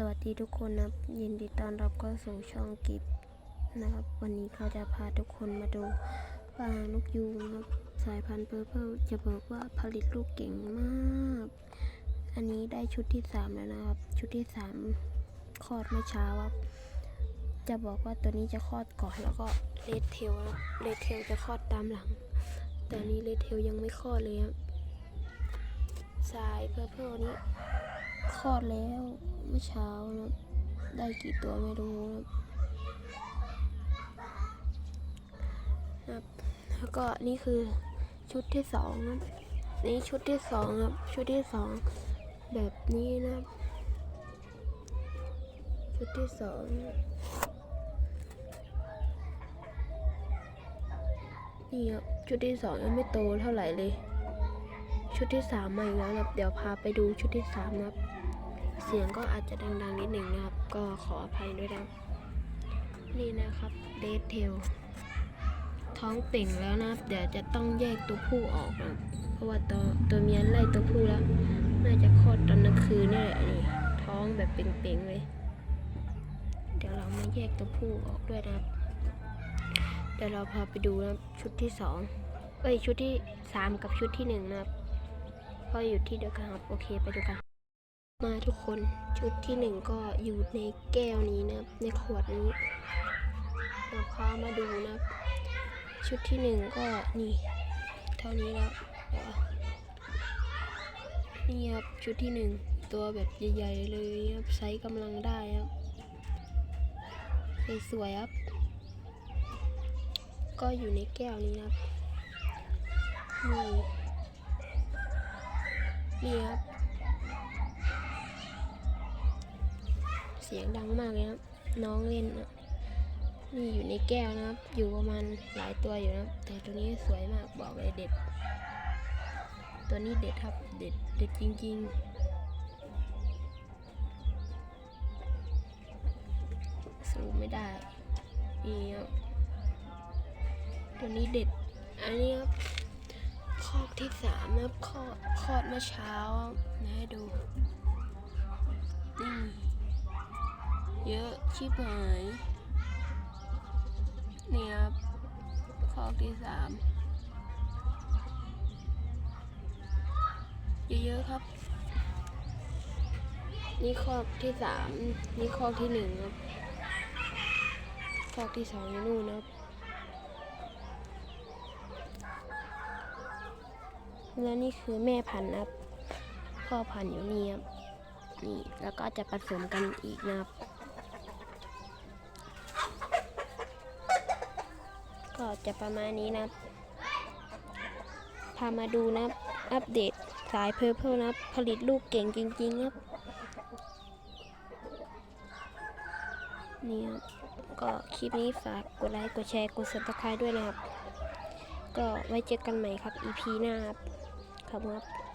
สวัสดีทุกคนนะยินดีต้อนรับเข้าสู่ช่องกิฟนะครับ วันนี้เขาจะพาทุกคนมาดูปลานกยูงนะครับสายพันธุ์เปอร์เพลจะบอกว่าผลิตลูกเก่งมาก อันนี้ได้ชุดที่สามแล้วนะครับ ชุดที่สามคลอดเมื่อเช้าครับ จะบอกว่าตัวนี้จะคลอดก่อนแล้วก็เลดเทลเลดเทลจะคลอดตามหลัง แต่นนี้เลดเทลยังไม่คลอดเลยครับ สายเปอร์เพิลนี้คลอดแล้วเมื่อเช้านะได้กี่ตัวไม่รู้นะครับ แล้วก็นี่คือชุดที่สองนับนี่ชุดที่สองครับ ชุดที่สองแบบนี้นะ ชุดที่สองนี่ครับชุดที่สองยังไม่โตเท่าไหร่เลย ชุดที่สามมาอีกแล้วครับเดี๋ยวพาไปดูชุดที่สามนะครับ เสียงก็อาจจะดังๆนิดหนึ่งนะครับ ก็ขออภัยด้วยนะนี่นะครับเดทเทลท้องเป่งแล้วนะครับเดี๋ยวจะต้องแยกตัวผู้ออกนะเพราะว่าตัวตัวเมียไล่ตัวผู้แล้ว น่าจะคลอดตอนกลางคืนนี่แหละนี่ท้องแบบเป่งๆเลย เดี๋ยวเรามาแยกตัวผู้ออกด้วยนะครับ เดี๋ยวเราพาไปดูนะชุดที่สองเอ้ยชุดที่สามกับชุดที่หนึ่งนะครับ ก็อยู่ที่เดียวกันครับ โอเคไปดูกัน มาทุกคนชุดที่หนึ่งก็อยู่ในแก้วนี้นะในขวดนี้เราพามาดูนะ ชุดที่หนึ่งก็นี่ เท่านี้แล้วเดี๋ยวนี่ครับชุดที่หนึ่งตัวแบบใหญ่ๆเลยครับไซส์กำลังได้ครับสวยๆครับ ก็อยู่ในแก้วนี้นะครับนี่ นี่ครับ เสียงดังมากเลยครับ น้องเล่นนะนี่อยู่ในแก้วนะครับ อยู่ประมาณหลายตัวอยู่นะแต่ตัวนี้สวยมากบอกเลยเด็ด ตัวนี้เด็ดครับ เด็ด เด็ดจริง ๆ สูไม่ได้นี่ครับตัวนี้เด็ด อันนี้ครับ คอกที่สามนะครับคลอดคลอดเมื่อเช้านะดูนี่เยอะชิบหายนี่ครับคอกที่สามเยอะๆครับ นี่คอกที่สามนี่คอกที่หนึ่งครับคอกที่สองอยู่นู่นนะครับ แล้วนี่คือแม่พันธุ์นะครับพ่อพันธุ์อยู่นี่ครับนี่แล้วก็จะผสมกันอีกนะครับ ก็จะประมาณนี้นะครับพามาดูนะครับอัปเดตสายเพอร์เพลนะครับผลิตลูกเก่งจริงๆครับนี่ครับก็คลิปนี้ฝากกดไลค์กดแชร์กด subscribe ด้วยนะครับ ก็ไว้เจอกันใหม่ครับ EP หน้าครับ Come up.